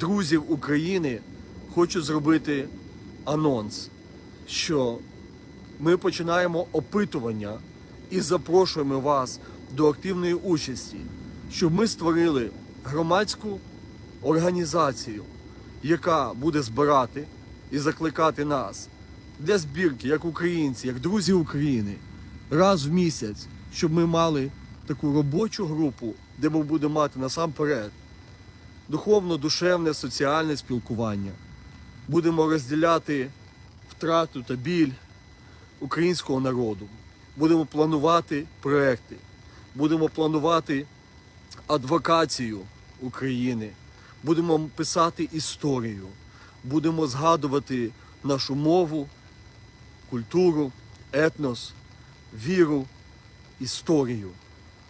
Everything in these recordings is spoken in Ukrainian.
друзів України хочу зробити анонс, що ми починаємо опитування і запрошуємо вас до активної участі, щоб ми створили громадську організацію, яка буде збирати і закликати нас для збірки, як українці, як друзі України, раз в місяць, щоб ми мали таку робочу групу, де ми будемо мати насамперед духовно, душевне, соціальне спілкування. Будемо розділяти втрату та біль українського народу. Будемо планувати проекти, будемо планувати адвокацію України, будемо писати історію, будемо згадувати нашу мову, культуру, етнос, віру, історію.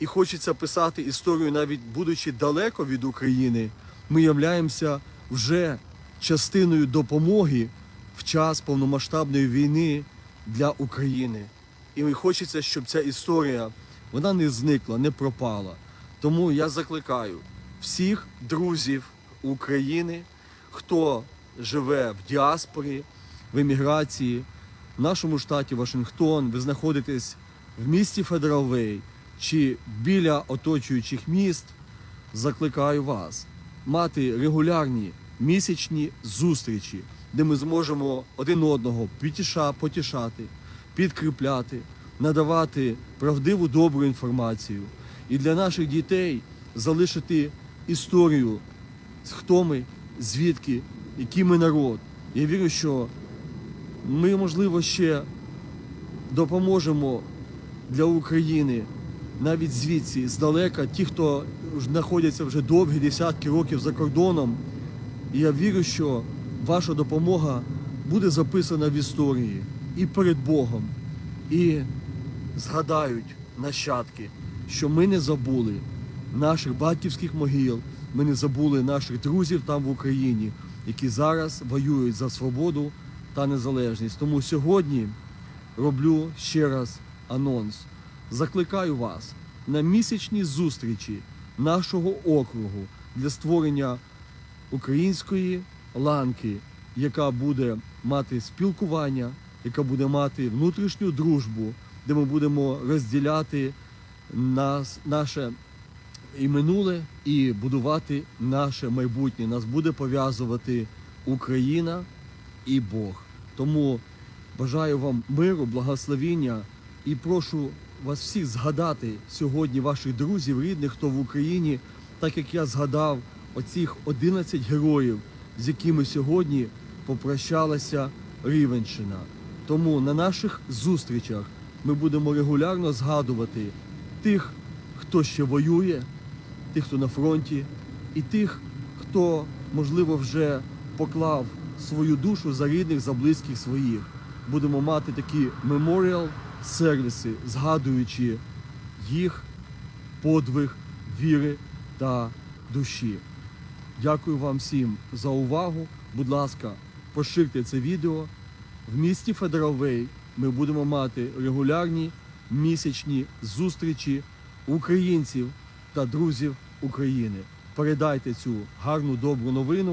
І хочеться писати історію, навіть будучи далеко від України, ми являємося вже частиною допомоги в час повномасштабної війни для України. І хочеться, щоб ця історія вона не зникла, не пропала. Тому я закликаю всіх друзів України, хто живе в діаспорі, в еміграції, в нашому штаті Вашингтон, ви знаходитесь в місті Федералвей чи біля оточуючих міст, закликаю вас мати регулярні місячні зустрічі, де ми зможемо один одного підтіша- потішати, підкріпляти, надавати правдиву добру інформацію і для наших дітей залишити історію, хто ми, звідки, який ми народ. Я вірю, що ми, можливо, ще допоможемо для України навіть звідси, здалека, ті, хто знаходяться вже довгі десятки років за кордоном. І я вірю, що ваша допомога буде записана в історії і перед Богом, і згадають нащадки, що ми не забули наших батьківських могил, ми не забули наших друзів там в Україні, які зараз воюють за свободу та незалежність. Тому сьогодні роблю ще раз анонс. Закликаю вас на місячні зустрічі нашого округу для створення української ланки, яка буде мати спілкування, яка буде мати внутрішню дружбу, де ми будемо розділяти нас, наше і минуле, і будувати наше майбутнє. Нас буде пов'язувати Україна і Бог. Тому бажаю вам миру, благословіння і прошу вас всіх згадати сьогодні ваших друзів, рідних, хто в Україні, так як я згадав оцих 11 героїв, з якими сьогодні попрощалася Рівенщина. Тому на наших зустрічах ми будемо регулярно згадувати тих, хто ще воює, тих, хто на фронті, і тих, хто, можливо, вже поклав свою душу за рідних, за близьких своїх. Будемо мати такі меморіал сервіси, згадуючи їх подвиг віри та душі. Дякую вам всім за увагу. Будь ласка, поширте це відео. В місті Федералвей ми будемо мати регулярні місячні зустрічі українців та друзів України. Передайте цю гарну добру новину.